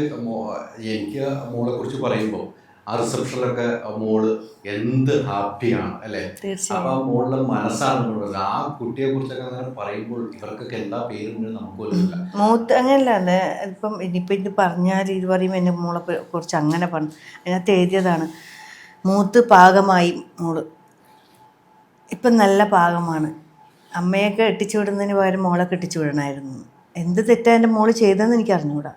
എനിക്ക് മോളെ കുറിച്ച് പറയുമ്പോൾ ആ റിസപ്ഷനിലൊക്കെ മോൾ എന്ത് ഹാപ്പിയാണ് അല്ലെ. അപ്പൊ ആ മോളുടെ മനസ്സാണ് ഉള്ളത്. ആ കുട്ടിയെ കുറിച്ചൊക്കെ അങ്ങനെ പറയുമ്പോൾ ഇവർക്കൊക്കെ എന്താ പേരുണ്ട് നമുക്ക് മൂത്ത് അങ്ങനെയല്ല ഇപ്പം ഇനിയിപ്പം ഇത് പറഞ്ഞാൽ ഇത് പറയുമ്പോൾ എന്റെ മോളെ കുറിച്ച് അങ്ങനെ പറഞ്ഞു അതിനകത്ത് എഴുതിയതാണ്. മൂത്ത് പാകമായി മോൾ. ഇപ്പം നല്ല പാകമാണ്. അമ്മയൊക്കെ എട്ടിച്ചു വിടുന്നതിന് പകരം മോളെ കെട്ടിച്ചു വിടണമായിരുന്നു എന്ത് തെറ്റാ എന്റെ മോൾ ചെയ്തതെന്ന് എനിക്ക് അറിഞ്ഞുകൂടാ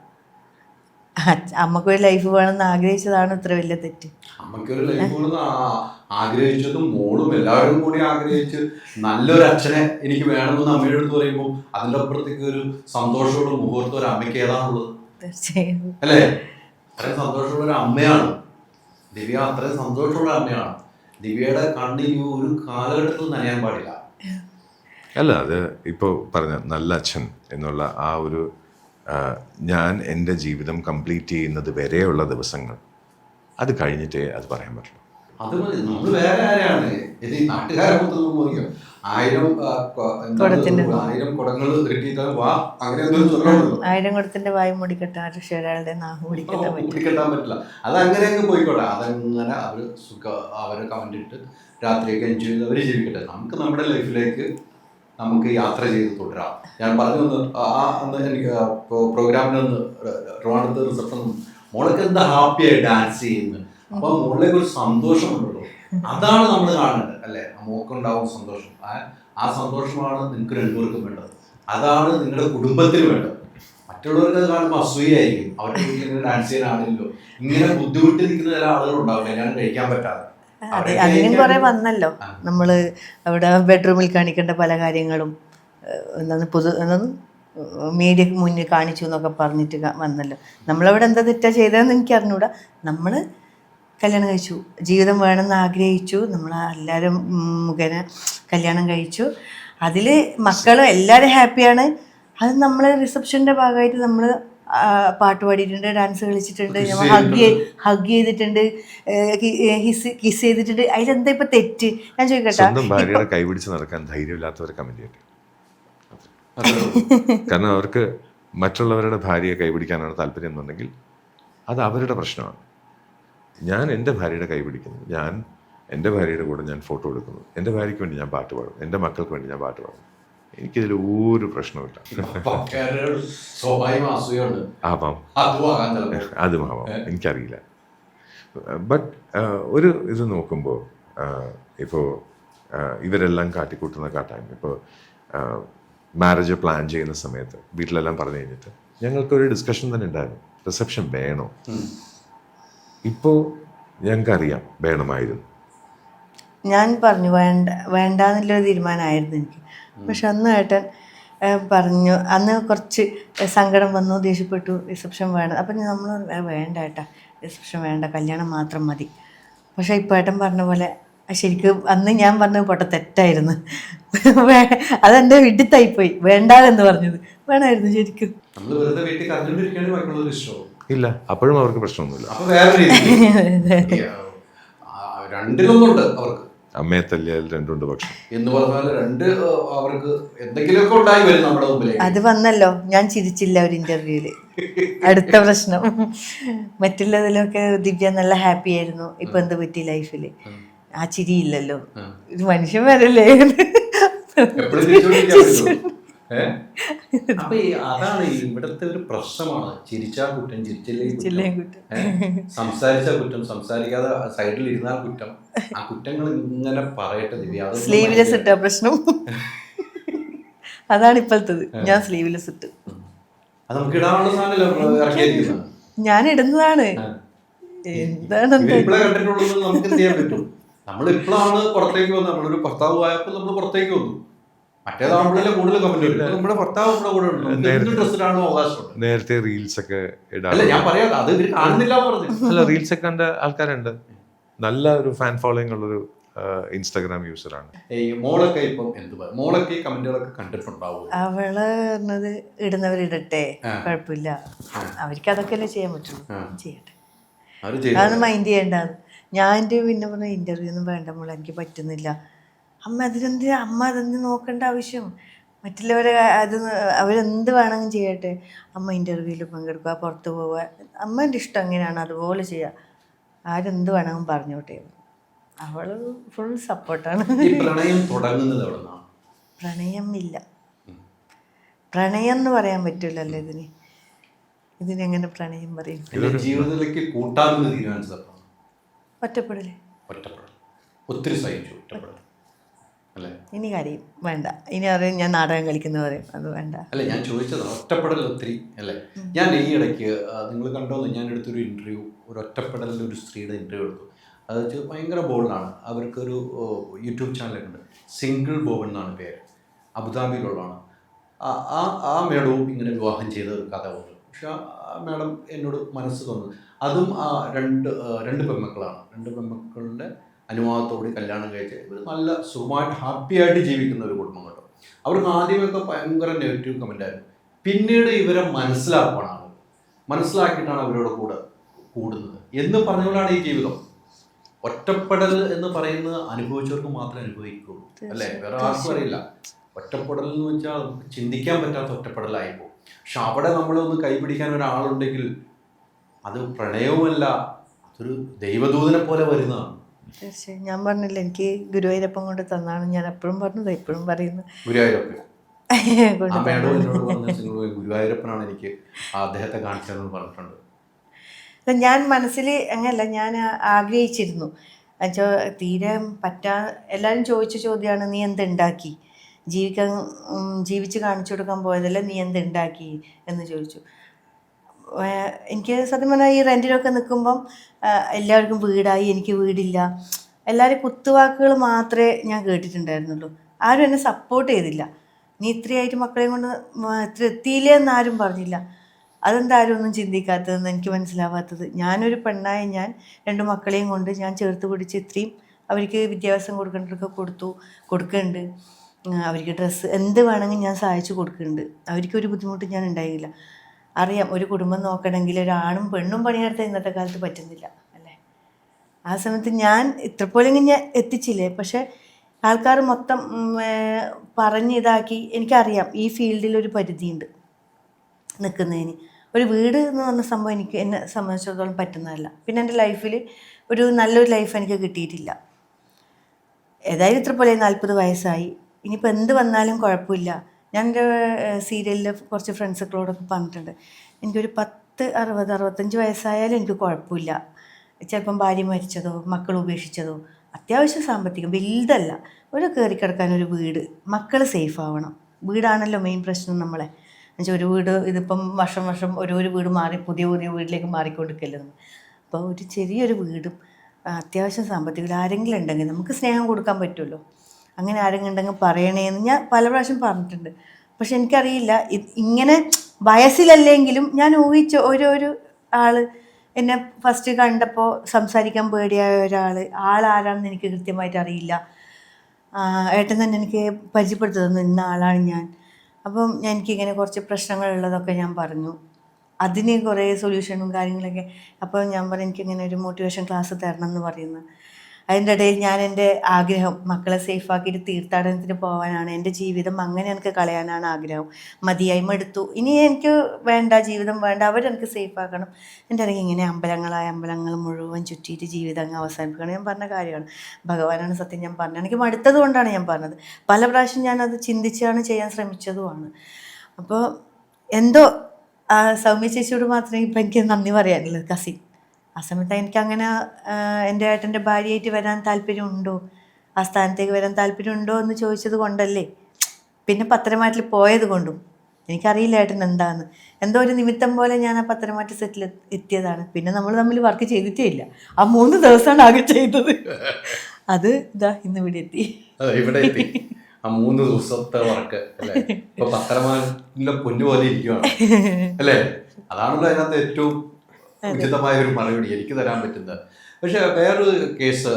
അമ്മക്കൊരു ലൈഫ് വേണമെന്ന് ആഗ്രഹിച്ചതാണ് ഇത്ര വലിയ തെറ്റ്. അമ്മയ്ക്കൊരു ലൈഫ് ആഗ്രഹിച്ചതും മോളും എല്ലാവരും കൂടി ആഗ്രഹിച്ച് നല്ലൊരു അച്ഛനെ എനിക്ക് വേണമെന്ന് അമ്മയുടെ അടുത്ത് പറയുമ്പോൾ അതിന്റെ അപ്പുറത്തേക്ക് ഒരു സന്തോഷമുള്ള മുഹൂർത്തം ഒരു അമ്മയ്ക്ക് ഏതാണുള്ളത് തീർച്ചയായും. അല്ലേ? അത്രയും സന്തോഷമുള്ള ഒരു അമ്മയാണ്. ദിവ്യ അത്രയും സന്തോഷമുള്ള അമ്മയാണ്. ദിവ്യയുടെ കണ്ണിന് ഒരു കാലഘട്ടത്തിൽ നനയാൻ പാടില്ല. അല്ല അത് ഇപ്പോൾ പറഞ്ഞ നല്ല അച്ഛൻ എന്നുള്ള ആ ഒരു ഞാൻ എന്റെ ജീവിതം കംപ്ലീറ്റ് ചെയ്യുന്നത് വരെയുള്ള ദിവസങ്ങൾ. അത് കഴിഞ്ഞിട്ടേ അത് പറയാൻ പറ്റുള്ളൂ. അത് നമ്മൾ വേറെ ആരാണ് ഈ നാട്ടുകാരെ മൊത്തം ആയിരം. ആയിരം കുടങ്ങൾ കിട്ടിയിട്ട് വാ. അങ്ങനെ ആയിരം കൊടുത്തിന്റെ വായു മുടിക്കട്ടെ പക്ഷെ ഒരാളുടെ മുടിക്കട്ടെ പറ്റും. പറ്റില്ല. അത് അങ്ങനെ അങ്ങ് പോയിക്കോട്ടെ. അതങ്ങനെ അവർ സുഖ അവർ കമന്റ് ഇട്ട് രാത്രിയൊക്കെ എൻജോയ് ചെയ്ത് അവർ ജീവിക്കട്ടെ. നമുക്ക് നമ്മുടെ ലൈഫിലേക്ക് നമുക്ക് യാത്ര ചെയ്ത് തുടരാം. ഞാൻ പറഞ്ഞു വന്ന് ആ അന്ന് എനിക്ക് പ്രോഗ്രാമിനൊന്ന് ട്രിവാണ്ടത്ത് റിസപ്ഷൻ മോളൊക്കെ എന്താ ഹാപ്പിയായി ഡാൻസ് ചെയ്യുന്നത് അപ്പൊ മോളിലേക്ക് ഒരു സന്തോഷമുണ്ടല്ലോ. അതാണ് നമ്മൾ കാണേണ്ടത് അല്ലെ? മോക്കുണ്ടാവും സന്തോഷം. ആ- സന്തോഷമാണ് നിങ്ങൾക്ക് രണ്ടുപേർക്കും വേണ്ടത്. അതാണ് നിങ്ങളുടെ കുടുംബത്തിന് വേണ്ടത്. മറ്റുള്ളവർക്ക് അത് കാണുമ്പോൾ അസൂയായിരിക്കും അവർക്ക് ഇങ്ങനെ ഡാൻസ് ചെയ്യാൻ ആളില്ലല്ലോ. ഇങ്ങനെ ബുദ്ധിമുട്ടിരിക്കുന്ന ചില ആളുകൾ ഉണ്ടാവില്ല. ഞാൻ കഴിക്കാൻ പറ്റാതെ. അതെ അതിനും കുറെ വന്നല്ലോ. നമ്മൾ നമ്മൾ അവിടെ ബെഡ്റൂമിൽ കാണിക്കേണ്ട പല കാര്യങ്ങളും എന്താണ് പൊതു എന്താണ് മീഡിയക്ക് മുന്നിൽ കാണിച്ചു എന്നൊക്കെ പറഞ്ഞിട്ട് വന്നല്ലോ. നമ്മളവിടെ എന്താ തെറ്റാ ചെയ്തതെന്ന് എനിക്ക് അറിഞ്ഞൂടാ. നമ്മൾ കല്യാണം കഴിച്ചു. ജീവിതം വേണമെന്ന് ആഗ്രഹിച്ചു. നമ്മൾ എല്ലാവരും മുഖേന കല്യാണം കഴിച്ചു. അതിൽ മക്കളും എല്ലാവരും ഹാപ്പിയാണ് അത് നമ്മൾ റിസപ്ഷന്റെ ഭാഗമായിട്ട് നമ്മൾ പാട്ട് പാടിയിട്ടുണ്ട് ഡാൻസ് കളിച്ചിട്ടുണ്ട് ഞാൻ ഹഗ് ഹഗ് ഹഗ് ചെയ്തിട്ടുണ്ട് കിസ് ചെയ്തിട്ടുണ്ട്. അതിലെന്താ ഇപ്പൊ തെറ്റ്? ഞാൻ ചോദിക്കട്ടെ. കൈപിടിച്ച് നടക്കാൻ ധൈര്യമില്ലാത്തവരെ കമന്റ് ചെയ്യട്ടെ. കാരണം അവർക്ക് മറ്റുള്ളവരുടെ ഭാര്യയെ കൈപിടിക്കാനാണ് താല്പര്യം എന്നുണ്ടെങ്കിൽ അത് അവരുടെ പ്രശ്നമാണ്. ഞാൻ എന്റെ ഭാര്യയുടെ കൈ പിടിക്കുന്നു. ഞാൻ എന്റെ ഭാര്യയുടെ കൂടെ ഞാൻ ഫോട്ടോ എടുക്കുന്നു. എന്റെ ഭാര്യയ്ക്ക് വേണ്ടി ഞാൻ പാട്ട് പാടും. എന്റെ മക്കൾക്ക് വേണ്ടി ഞാൻ പാട്ട് പാടും. എനിക്കിതിൽ ഒരു പ്രശ്നമില്ല ആവാം. അതും ആകാൻ ചിലപ്പോൾ [LAUGHS] അതും ആവാം. എനിക്കറിയില്ല. ബട്ട് ഒരു ഇത് നോക്കുമ്പോൾ ഇപ്പോൾ ഇവരെല്ലാം കാട്ടിക്കൂട്ടുന്ന കാട്ടാൻ ഇപ്പോൾ മാരേജ് പ്ലാൻ ചെയ്യുന്ന സമയത്ത് വീട്ടിലെല്ലാം പറഞ്ഞു കഴിഞ്ഞിട്ട് ഞങ്ങൾക്കൊരു ഡിസ്കഷൻ തന്നെ ഉണ്ടായിരുന്നു. റിസപ്ഷൻ വേണോ? ഇപ്പോൾ ഞങ്ങൾക്കറിയാം വേണമായിരുന്നു. ഞാൻ പറഞ്ഞു വേണ്ട വേണ്ട എന്നുള്ളൊരു തീരുമാനമായിരുന്നു എനിക്ക്. പക്ഷെ അന്ന് ഏട്ടൻ പറഞ്ഞു അന്ന് കുറച്ച് സങ്കടം വന്നു ദേഷ്യപ്പെട്ടു റിസപ്ഷൻ വേണം അപ്പം നമ്മൾ വേണ്ട ഏട്ടാ റിസപ്ഷൻ വേണ്ട കല്യാണം മാത്രം മതി. പക്ഷെ ഇപ്പോൾ ഏട്ടൻ പറഞ്ഞ പോലെ ശരിക്കും അന്ന് ഞാൻ പറഞ്ഞത് പൊട്ട തെറ്റായിരുന്നു. [LAUGHS] അതെന്റെ അതെന്റെ വിഡിത്തായിപ്പോയി. വേണ്ട എന്ന് പറഞ്ഞത്. വേണമായിരുന്നു ശരിക്കും. ഇല്ല അപ്പോഴും അവർക്ക് പ്രശ്നമൊന്നുമില്ല. [LAUGHS] രണ്ടിലൊന്നുണ്ട് അവർക്ക്. അമ്മയെ തല്ലിയാൽ രണ്ടുണ്ട് പക്ഷം. എന്ന് പറഞ്ഞാൽ രണ്ട് അവർക്ക് എന്തെങ്കിലുമൊക്കെ ഉണ്ടായി വരും നമ്മുടെ മുമ്പിലേക്ക് അത് വന്നല്ലോ. ഞാൻ ചിരിച്ചില്ല ഒരു ഇന്റർവ്യൂൽ അടുത്ത പ്രശ്നം. മറ്റുള്ളതിലൊക്കെ ദിവ്യ നല്ല ഹാപ്പി ആയിരുന്നു. ഇപ്പൊ എന്ത് പറ്റി ലൈഫിൽ ആ. ചിരിയില്ലല്ലോ. ഇത് മനുഷ്യന്മാരല്ലേ വരല്ലേ? എപ്പോഴും? [LAUGHS] അപ്പൊ അതാണ് ഇവിടത്തെ ഒരു പ്രശ്നമാണ്. ചിരിച്ചാ കുറ്റം ചിരിച്ചില്ലേ കുറ്റം. സംസാരിച്ചാൽ കുറ്റം. സംസാരിക്കാതെ സൈഡിൽ ഇരുന്നാൽ കുറ്റം. ആ കുറ്റങ്ങൾ ഇങ്ങനെ പറയട്ടെ ദിവ്യ. സ്ലീവ്ലെസ് ഇട്ട പ്രശ്നം. അതാണ് ഇപ്പോഴത്തത്. ഞാൻ സ്ലീവ്ലെസ് ഇട്ട്. അത് നമുക്ക് ഇടാനുള്ള സാധനമല്ലോ ഞാൻ ഇടുന്നതാണ്. എന്താണ് കണ്ടിട്ടുള്ളത് നമുക്ക് എന്ത് ചെയ്യാൻ പറ്റും? നമ്മൾ ഇപ്പോഴാണ് പുറത്തേക്ക് വന്നത്. നമ്മളൊരു ഭർത്താവ് ആയപ്പോൾ നമ്മൾ പുറത്തേക്ക് വന്നു. മറ്റേതാകുമ്പോഴല്ലേ കൂടുതൽ കമന്റ് വരും. നമ്മുടെ ഭർത്താവ് നമ്മുടെ കൂടെ ഉണ്ട് എന്ത് ഡ്രസ്സിലാണ് അവകാശം? നേരത്തെ റീൽസ് ഒക്കെ ഇടാൻ അല്ല ഞാൻ പറയാം. അത് ഇവർ കാണുന്നില്ല എന്ന് പറഞ്ഞു. അല്ല റീൽസ് ഒക്കെ കണ്ട ആൾക്കാരുണ്ട്. നല്ല ഒരു ഫാൻ ഫോളോയിങ് ഉള്ളൊരു ഇൻസ്റ്റാഗ്രാം യൂസറാണ് ഈ മോളൊക്കെ ഇപ്പം എന്ത് മോളൊക്കെ ഈ കമന്റുകളൊക്കെ കണ്ടിട്ടുണ്ടാവും അവൾ പറഞ്ഞത് ഇടുന്നവരിടട്ടെ. കുഴപ്പമില്ല. അവർക്ക് അതൊക്കെ അല്ലേ ചെയ്യാൻ പറ്റുള്ളൂ. ചെയ്യട്ടെ. അതൊന്നും മൈൻഡ് ചെയ്യേണ്ടത് ഞാൻ എന്റെ പിന്നെ പറഞ്ഞ ഇന്റർവ്യൂ ഒന്നും വേണ്ട മോളെ എനിക്ക് പറ്റുന്നില്ല. അമ്മ അതിനെന്ത് അമ്മ അതെന്ത് നോക്കേണ്ട ആവശ്യം. മറ്റുള്ളവരെ അത് അവരെന്ത് വേണമെങ്കിലും ചെയ്യട്ടെ. അമ്മ ഇന്റർവ്യൂവിൽ പങ്കെടുക്കുക പുറത്ത് പോവുക. അമ്മേന്റെ ഇഷ്ടം അങ്ങനെയാണ് അതുപോലെ ചെയ്യുക ആരെന്ത് വേണമെങ്കിലും പറഞ്ഞോട്ടെ. അവൾ ഫുൾ സപ്പോർട്ടാണ് പ്രണയം തുടങ്ങുന്നത് എവിടെ പ്രണയം ഇല്ല. പ്രണയം എന്ന് പറയാൻ പറ്റില്ലല്ലോ ഇതിന്. ഇതിനെങ്ങനെ പ്രണയം പറയും? എന്റെ ജീവിതത്തിലേക്ക് കൂട്ടാമെന്ന് തീരുമാനിച്ചതാണ് ഒറ്റപ്പെടലേ. ഒറ്റപ്പെടൽ. ഒത്തിരി സഹിച്ചു ഒറ്റപ്പെടൽ. ഇനി കാര്യം വേണ്ട. ഇനി അറിയാം ഞാൻ നാടകം കളിക്കുന്ന പറയും. അത് വേണ്ട. അല്ല ഞാൻ ചോദിച്ചത് ഒറ്റപ്പെടൽ ഒത്തിരി അല്ലേ? ഞാൻ ഈ ഇടയ്ക്ക് നിങ്ങൾ കണ്ടോന്ന് ഞാൻ എടുത്തൊരു ഇന്റർവ്യൂ ഒരു ഒറ്റപ്പെടലിൽ ഒരു സ്ത്രീയുടെ ഇന്റർവ്യൂ എടുത്തു. അത് വെച്ച് ഭയങ്കര ബോൾഡാണ്. അവർക്കൊരു യൂട്യൂബ് ചാനലൊക്കെ ഉണ്ട് സിംഗിൾ ബോബൻ എന്നാണ് പേര്. അബുദാബിയിലുള്ളതാണ്. ആ- ആ മേഡവും ഇങ്ങനെ വിവാഹം ചെയ്ത ഒരു കഥ ഉണ്ട് പക്ഷെ മേഡം എന്നോട് മനസ്സ് തോന്നുന്നു. അതും ആ രണ്ട് രണ്ട് പെൺമക്കളാണ്. രണ്ട് പെൺമക്കളുടെ അനുവാദത്തോടെ കല്യാണം കഴിച്ച് ഇവർ നല്ല സുഖമായിട്ട് ഹാപ്പിയായിട്ട് ജീവിക്കുന്ന ഒരു കുടുംബം കേട്ടോ. അവർക്ക് ആദ്യമൊക്കെ ഭയങ്കര നെഗറ്റീവ് കമന്റ് ആയിരുന്നു. പിന്നീട് ഇവരെ മനസ്സിലാക്കുകയാണ് ആളുകൾ മനസ്സിലാക്കിയിട്ടാണ് അവരോട് കൂടെ കൂടുന്നത്. എന്ന് പറഞ്ഞുകൊണ്ടാണ് ഈ ജീവിതം. ഒറ്റപ്പെടൽ എന്ന് പറയുന്നത് അനുഭവിച്ചവർക്ക് മാത്രമേ അനുഭവിക്കുള്ളൂ അല്ലേ? വേറെ ആർക്കും അറിയില്ല. ഒറ്റപ്പെടൽ എന്ന് വെച്ചാൽ നമുക്ക് ചിന്തിക്കാൻ പറ്റാത്ത ഒറ്റപ്പെടലായി പോകും. പക്ഷെ അവിടെ നമ്മളൊന്ന് കൈപിടിക്കാൻ ഒരാളുണ്ടെങ്കിൽ അത് പ്രണയവുമല്ല അതൊരു ദൈവദൂതനെ പോലെ വരുന്നതാണ്. തീർച്ചയായും ഞാൻ പറഞ്ഞില്ല എനിക്ക് ഗുരുവായൂരപ്പം കൊണ്ട് തന്നാണ് ഞാൻ എപ്പോഴും പറഞ്ഞത് എപ്പോഴും പറയുന്നു ഗുരുവായൂരപ്പൻ. [LAUGHS] കൊണ്ട് ആ മേഡം എന്നോട് പറഞ്ഞ ഗുരുവായൂരപ്പനാണ് എനിക്ക് ആ അദ്ദേഹത്തെ കാണിച്ചതെന്ന് പറഞ്ഞിട്ടുണ്ട്. ഞാൻ മനസ്സിൽ അങ്ങനല്ല ഞാൻ ആഗ്രഹിച്ചിരുന്നു. എന്നുവെച്ചാൽ തീരെ പറ്റാ എല്ലാവരും ചോദിച്ച ചോദ്യമാണ് നീ എന്തുണ്ടാക്കി ജീവിക്കാൻ ജീവിച്ച് കാണിച്ചു കൊടുക്കാൻ പോയതല്ല നീ എന്തുണ്ടാക്കി എന്ന് ചോദിച്ചു. എനിക്ക് സത്യം പറഞ്ഞാൽ ഈ റെന്റിനൊക്കെ നിൽക്കുമ്പം എല്ലാവർക്കും വീടായി എനിക്ക് വീടില്ല. എല്ലാവരും കുത്തുവാക്കുകൾ മാത്രമേ ഞാൻ കേട്ടിട്ടുണ്ടായിരുന്നുള്ളൂ. ആരും എന്നെ സപ്പോർട്ട് ചെയ്തില്ല. നീ ഇത്രയായിട്ട് മക്കളെയും കൊണ്ട് ഇത്ര എത്തിയില്ലേ എന്ന് ആരും പറഞ്ഞില്ല. അതെന്താരും ഒന്നും ചിന്തിക്കാത്തതെന്ന് എനിക്ക് മനസ്സിലാവാത്തത്. ഞാനൊരു പെണ്ണായ ഞാൻ രണ്ട് മക്കളെയും കൊണ്ട് ഞാൻ ചേർത്ത് പിടിച്ച് ഇത്രയും അവർക്ക് വിദ്യാഭ്യാസം കൊടുക്കേണ്ടതൊക്കെ കൊടുത്തു കൊടുക്കുന്നുണ്ട് അവർക്ക് ഡ്രസ്സ് എന്ത് വേണമെങ്കിൽ ഞാൻ സഹായിച്ചു കൊടുക്കുന്നുണ്ട് അവർക്കൊരു ബുദ്ധിമുട്ട് ഞാൻ ഉണ്ടായില്ല. അറിയാം ഒരു കുടുംബം നോക്കണമെങ്കിൽ ഒരാണും പെണ്ണും പണിയെടുത്ത ഇന്നത്തെ കാലത്ത് പറ്റുന്നില്ല അല്ലേ? ആ സമയത്ത് ഞാൻ ഇത്ര പോലെങ്കിൽ ഞാൻ എത്തിച്ചില്ലേ? പക്ഷേ ആൾക്കാർ മൊത്തം പറഞ്ഞ് ഇതാക്കി. എനിക്കറിയാം ഈ ഫീൽഡിൽ ഒരു പരിധിയുണ്ട് നിൽക്കുന്നതിന്. ഒരു വീട് എന്ന് പറഞ്ഞ സംഭവം എനിക്ക് എന്നെ സംബന്ധിച്ചിടത്തോളം പറ്റുന്നതല്ല. പിന്നെ എന്റെ ലൈഫിൽ ഒരു നല്ലൊരു ലൈഫ് എനിക്ക് കിട്ടിയിട്ടില്ല. ഏതായാലും ഇത്ര പോലെ നാൽപ്പത് വയസ്സായി. ഇനിയിപ്പോൾ എന്ത് വന്നാലും കുഴപ്പമില്ല. ഞാൻ എന്റെ സീരിയലിൽ കുറച്ച് ഫ്രണ്ട്സുകളോടൊക്കെ പറഞ്ഞിട്ടുണ്ട്. എനിക്കൊരു പത്ത് അറുപത് അറുപത്തഞ്ച് വയസ്സായാലും എനിക്ക് കുഴപ്പമില്ല. ചിലപ്പം ഭാര്യ മരിച്ചതോ മക്കൾ ഉപേക്ഷിച്ചതോ അത്യാവശ്യം സാമ്പത്തികം വലുതല്ല. ഒരു കയറി കിടക്കാൻ ഒരു വീട് മക്കൾ സേഫ് ആവണം വീടാണല്ലോ മെയിൻ പ്രശ്നം നമ്മളെ. എന്നുവെച്ചാൽ ഒരു വീട് ഇതിപ്പം വർഷം വർഷം ഒരു വീട് മാറി പുതിയ പുതിയ വീട്ടിലേക്ക് മാറിക്കൊണ്ടിരിക്കല്ലോ അപ്പോൾ ഒരു ചെറിയൊരു വീടും അത്യാവശ്യം സാമ്പത്തികം ആരെങ്കിലും ഉണ്ടെങ്കിൽ നമുക്ക് സ്നേഹം കൊടുക്കാൻ പറ്റുമല്ലോ. അങ്ങനെ ആരെങ്കിലും ഉണ്ടെങ്കിൽ പറയണേന്ന് ഞാൻ പല പ്രാവശ്യം പറഞ്ഞിട്ടുണ്ട്. പക്ഷെ എനിക്കറിയില്ല. ഇങ്ങനെ വയസ്സിലല്ലെങ്കിലും ഞാൻ ഊഹിച്ച ഒരു ആൾ എന്നെ ഫസ്റ്റ് കണ്ടപ്പോൾ സംസാരിക്കാൻ പേടിയായ ഒരാൾ ആളാരാണെന്ന് എനിക്ക് കൃത്യമായിട്ട് അറിയില്ല. ഏട്ടൻ തന്നെ എനിക്ക് പരിചയപ്പെടുത്തി തന്നു. ഇന്ന ആളാണ് ഞാൻ. അപ്പം എനിക്കിങ്ങനെ കുറച്ച് പ്രശ്നങ്ങളുള്ളതൊക്കെ ഞാൻ പറഞ്ഞു. അതിന് കുറേ സൊല്യൂഷനും കാര്യങ്ങളൊക്കെ. അപ്പോൾ ഞാൻ പറഞ്ഞു എനിക്കിങ്ങനെ ഒരു മോട്ടിവേഷൻ ക്ലാസ് തരണം എന്ന് പറയുന്നു. അതിന്റെ ഇടയിൽ ഞാൻ എന്റെ ആഗ്രഹം മക്കളെ സേഫാക്കിയിട്ട് തീർത്ഥാടനത്തിന് പോകാനാണ്. എന്റെ ജീവിതം അങ്ങനെ എനിക്ക് കളയാനാണ് ആഗ്രഹം. മതിയായി മടുത്തു ഇനി എനിക്ക് വേണ്ട ജീവിതം വേണ്ട അവരെനിക്ക് സേഫാക്കണം. എന്റെ ഇടയ്ക്ക് ഇങ്ങനെ അമ്പലങ്ങളായ അമ്പലങ്ങൾ മുഴുവൻ ചുറ്റിയിട്ട് ജീവിതം അങ്ങ് അവസാനിപ്പിക്കണം. ഞാൻ പറഞ്ഞ കാര്യമാണ്. ഭഗവാനാണ് സത്യം ഞാൻ പറഞ്ഞത്. എനിക്ക് മടുത്തത് കൊണ്ടാണ് ഞാൻ പറഞ്ഞത്. പല പ്രാവശ്യം ഞാനത് ചിന്തിച്ചാണ് ചെയ്യാൻ ശ്രമിച്ചതുമാണ്. അപ്പോൾ എന്തോ സൗമ്യ ചേച്ചിയോട് മാത്രമേ ഇപ്പം എനിക്ക് നന്ദി പറയാനുള്ളത് കസിൻ. ആ സമയത്ത് എനിക്ക് അങ്ങനെ എന്റെ ഏട്ടന്റെ ഭാര്യയായിട്ട് വരാൻ താല്പര്യമുണ്ടോ? ആ സ്ഥാനത്തേക്ക് വരാൻ താല്പര്യമുണ്ടോ എന്ന് ചോദിച്ചത് കൊണ്ടല്ലേ. പിന്നെ പത്രമാറ്റിൽ പോയത് കൊണ്ടും. എനിക്കറിയില്ല ഏട്ടൻ എന്താന്ന്. എന്തോ ഒരു നിമിത്തം പോലെ ഞാൻ ആ പത്തനംമാറ്റി സെറ്റിൽ എത്തിയതാണ്. പിന്നെ നമ്മൾ തമ്മിൽ വർക്ക് ചെയ്തിട്ടേ ഇല്ല. ആ മൂന്ന് ദിവസമാണ് ആകെ ചെയ്തത്. അത് ഇതാ ഇന്ന് ഇവിടെ എത്തി. ഇവിടെ എത്തി. ആ മൂന്ന് ദിവസത്തെ വർക്ക് അല്ലേ? ഇപ്പൊ പത്തരമാലിന്റെ പൊന്നു പോലെ ഇരിക്കുവാണ്. അല്ലേ? അതാണല്ലോ അതിനകത്ത് ഏറ്റവും ഉചിതമായ ഒരു മറുപടി എനിക്ക് തരാൻ പറ്റുന്നത്. പക്ഷെ വേറൊരു കേസ്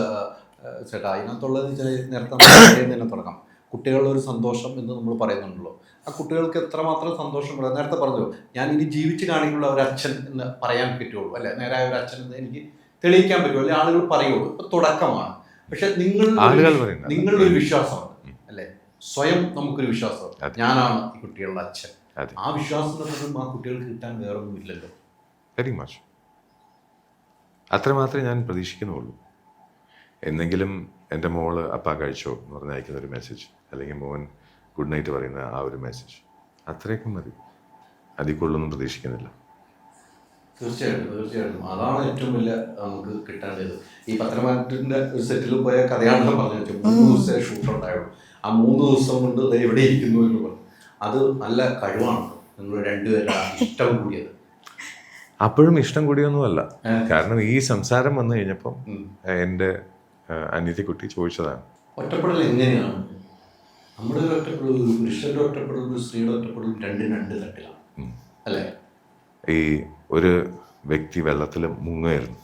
ചേട്ടാ അതിനകത്തുള്ളത് നേരത്തെ [COUGHS] തുടങ്ങാം. കുട്ടികളുടെ ഒരു സന്തോഷം എന്ന് നമ്മൾ പറയുന്നുണ്ടല്ലോ. ആ കുട്ടികൾക്ക് എത്രമാത്രം സന്തോഷം കൊടുക്കാം നേരത്തെ പറഞ്ഞു ഞാൻ ഇനി ജീവിച്ച് കാണിക്കുള്ള ഒരു അച്ഛൻ എന്ന് പറയാൻ പറ്റുള്ളൂ അല്ലെ? നേരായ ഒരു അച്ഛൻ എന്ന് എനിക്ക് തെളിയിക്കാൻ പറ്റുള്ളൂ അല്ലെങ്കിൽ ആളുകൾ പറയുള്ളൂ ഇപ്പൊ തുടക്കമാണ്. പക്ഷെ നിങ്ങൾ. നിങ്ങളുടെ ഒരു വിശ്വാസമാണ് അല്ലെ? സ്വയം നമുക്കൊരു വിശ്വാസം. ഞാനാണ് ഈ കുട്ടികളുടെ അച്ഛൻ. ആ വിശ്വാസം എന്നതും ആ കുട്ടികൾക്ക് കിട്ടാൻ വേറൊന്നും ഇല്ലല്ലോ. വെരി മച്ച് അത്രമാത്രമേ ഞാൻ പ്രതീക്ഷിക്കുന്നുള്ളൂ. എന്തെങ്കിലും എന്റെ മോൾ അപ്പ കഴിച്ചോ എന്ന് പറഞ്ഞ് അയക്കുന്ന ഒരു മെസ്സേജ് അല്ലെങ്കിൽ മോൻ ഗുഡ് നൈറ്റ് പറയുന്ന ആ ഒരു മെസ്സേജ് അത്രയൊക്കെ മതി. അതിൽ കൂടുതലൊന്നും പ്രതീക്ഷിക്കുന്നില്ല. തീർച്ചയായിട്ടും തീർച്ചയായിട്ടും. അതാണ് ഏറ്റവും വലിയ നമുക്ക് കിട്ടേണ്ടത്. ഈ പത്രമാറ്റിന്റെ ഒരു സെറ്റിൽ പോയ കഥയാണെന്ന് പറഞ്ഞു മൂന്ന് ദിവസത്തെ ഷൂട്ട് ഉണ്ടായുള്ളൂ. ആ മൂന്ന് ദിവസം കൊണ്ട് എവിടെ ഇരിക്കുന്നു എന്ന് പറഞ്ഞു. അത് നല്ല കഴിവാണ്. നിങ്ങൾ രണ്ടുപേരുടെ ഇഷ്ടം കൂടിയത്. അപ്പോഴും ഇഷ്ടം കൂടിയൊന്നുമല്ല. കാരണം ഈ സംസാരം വന്നു കഴിഞ്ഞപ്പം. എന്റെ അനിയത്തിക്കുട്ടി ചോദിച്ചതാണ്. ഒറ്റപ്പെടൽ എങ്ങനെയാണ്? നമ്മുടെ ഒരു പുരുഷന്റെ ഒറ്റപ്പെടലും സ്ത്രീയുടെ ഒറ്റപ്പെടലും രണ്ടും രണ്ട് തട്ടിലാണ്. അല്ലേ? ഈ ഒരു വ്യക്തി വെള്ളത്തിൽ മുങ്ങുമായിരുന്നു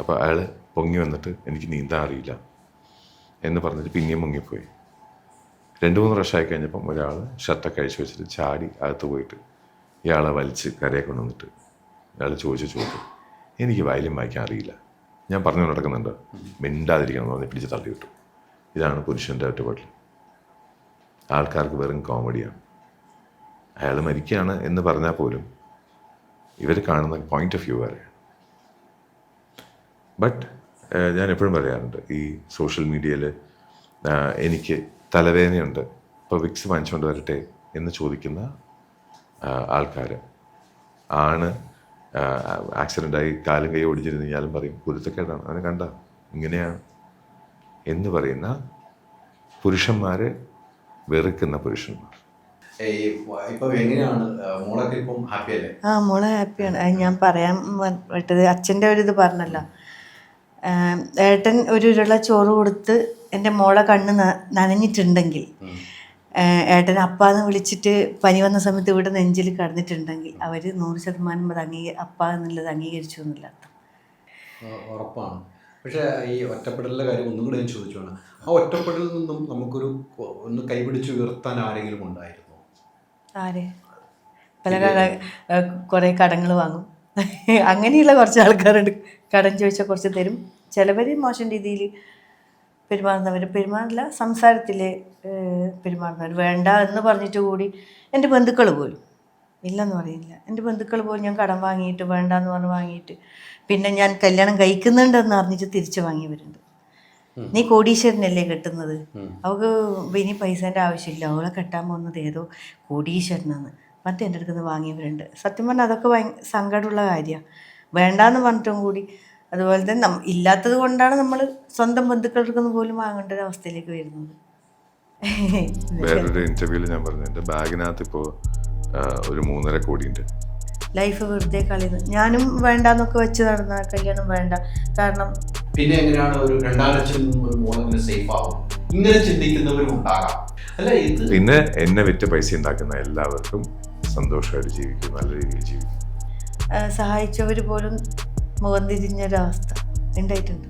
അപ്പോൾ അയാൾ പൊങ്ങി വന്നിട്ട് എനിക്ക് നീന്താൻ അറിയില്ല എന്ന് പറഞ്ഞിട്ട് പിന്നെയും മുങ്ങിപ്പോയി. രണ്ട് മൂന്ന് പ്രാവശ്യമായി കഴിഞ്ഞപ്പം ഒരാൾ ഷർട്ടൊക്കെ അഴിച്ചു വെച്ചിട്ട് ചാടി അകത്ത് പോയിട്ട് ഇയാളെ വലിച്ച് കരയെ കൊണ്ടുവന്നിട്ട് ഇയാൾ ചോദിച്ചു ചോദിച്ചു. എനിക്ക് വയലിൻ വായിക്കാൻ അറിയില്ല. ഞാൻ പറഞ്ഞു നടക്കുന്നുണ്ട്. മിണ്ടാതിരിക്കണം. എന്ന് പറഞ്ഞ് പിടിച്ച് തള്ളി വിട്ടു. ഇതാണ് പുരുഷന്റെ ഒറ്റപ്പാട്ടിൽ. ആൾക്കാർക്ക് വെറും കോമഡിയാണ്. അയാൾ മരിക്കുകയാണ് എന്ന് പറഞ്ഞാൽ പോലും ഇവർ കാണുന്ന പോയിന്റ് ഓഫ് വ്യൂ വേറെയാണ് ബട്ട് ഞാൻ എപ്പോഴും പറയാറുണ്ട് ഈ സോഷ്യൽ മീഡിയയിൽ എനിക്ക് തലവേദനയുണ്ട്. ഇപ്പോൾ വിക്സ് വാങ്ങിച്ചുകൊണ്ട് വരട്ടെ എന്ന് ചോദിക്കുന്ന ആൾക്കാർ ആണ് ആക്സിഡന്റായി കാലും കൈ ഓടിച്ചിരുന്ന്. ഞാനും പറയും കുരുത്തക്കേടാണ്. അവനെ കണ്ട ഇങ്ങനെയാണ്. എന്ന് പറയുന്ന പുരുഷന്മാരെ വെറുക്കുന്ന പുരുഷന്മാർ. ആ, മോളൊക്കെ ഹാപ്പി അല്ലേ? ആ മോളെ ഹാപ്പിയാണ് അത് ഞാൻ പറയാൻ വിട്ടത് അച്ഛന്റെ ഒരു ഇത് പറഞ്ഞല്ലോ. ഏട്ടൻ ഒരു ഉരുള ചോറ് കൊടുത്ത് എന്റെ മോളെ കണ്ണ് നനഞ്ഞിട്ടുണ്ടെങ്കിൽ ഏട്ടൻ അപ്പാന്ന് വിളിച്ചിട്ട് പനി വന്ന സമയത്ത് ഇവിടെ നെഞ്ചിൽ കടന്നിട്ടുണ്ടെങ്കിൽ അവർ നൂറ് ശതമാനം അത് അംഗീ അപ്പ എന്നുള്ളത് അംഗീകരിച്ചു എന്നുള്ള അർത്ഥം. ഉറപ്പാണ്. പക്ഷേ ഈ ഒറ്റപ്പെടലിന്റെ കാര്യം ഒന്നും കൂടെ ഞാൻ ചോദിച്ചതാണ് ആ ഒറ്റപ്പെടലിൽ നിന്നും നമുക്കൊരു ഒന്ന് കൈപിടിച്ച് ഉയർത്താൻ ആരെങ്കിലും ഉണ്ടായിരുന്നു? ആരെ? പല കട കുറേ കടങ്ങൾ വാങ്ങും. അങ്ങനെയുള്ള കുറച്ച് ആൾക്കാരുണ്ട്. കടം ചോദിച്ചാൽ കുറച്ച് തരും. ചിലവർ മോശം രീതിയിൽ പെരുമാറുന്നവർ പെരുമാറില്ല. സംസാരത്തിൽ പെരുമാറുന്നവർ വേണ്ട എന്ന് പറഞ്ഞിട്ട് കൂടി എന്റെ ബന്ധുക്കൾ പോലും ഇല്ലെന്ന് പറയില്ല. എന്റെ ബന്ധുക്കൾ പോലും ഞാൻ കടം വാങ്ങിയിട്ട് വേണ്ട എന്ന് പറഞ്ഞ് വാങ്ങിയിട്ട് പിന്നെ ഞാൻ കല്യാണം കഴിക്കുന്നുണ്ടെന്ന് അറിഞ്ഞിട്ട് തിരിച്ചു വാങ്ങിയവരുണ്ട് നീ കോടീശ്വരനല്ലേ കെട്ടുന്നത്? അവക്ക് ഇനി പൈസേന്റെ ആവശ്യമില്ല. അവളെ കെട്ടാൻ പോകുന്നത് ഏതോ കോടീശ്വരനാണ് മറ്റേ എന്റെ അടുത്ത് നിന്ന് വാങ്ങിയവരുണ്ട്. സത്യം പറഞ്ഞാൽ അതൊക്കെ ഭയ സങ്കടമുള്ള കാര്യമാണ് വേണ്ടാന്ന് പറഞ്ഞിട്ടും കൂടി അതുപോലെ തന്നെ നം ഇല്ലാത്തത് കൊണ്ടാണ് നമ്മൾ സ്വന്തം ബന്ധുക്കൾക്ക് പോലും വാങ്ങേണ്ട ഒരു അവസ്ഥയിലേക്ക് വരുന്നത്. വേറൊരു ഇന്റർവ്യൂവിൽ ഞാൻ പറഞ്ഞു എന്റെ ബാഗിനകത്ത് ഇപ്പോൾ ഒരു മൂന്നര കോടിയുണ്ട്. ലൈഫ് വെറുതെ കളിയുന്നു. ഞാനും വേണ്ടെന്നൊക്കെ വെച്ച് നടന്ന കല്യാണം വേണ്ട. കാരണം പിന്നെ എങ്ങനെയാണ് ഒരു രണ്ടാലക്ഷം ഒരു മോളെങ്ങനെ സേഫ് ആവും ഇങ്ങനെ ചിന്തിക്കുന്നവരും ഉണ്ടാകാം. അല്ല ഇത് പിന്നെ എന്നെ വിറ്റ് പൈസ ഉണ്ടാക്കുന്ന എല്ലാവർക്കും സന്തോഷമായിട്ട് ജീവിക്കും നല്ല രീതിയിൽ ജീവിക്കും. സഹായിച്ചവർ പോലും മുഖം തിരിഞ്ഞൊരവസ്ഥ. ഉണ്ടായിട്ടുണ്ട്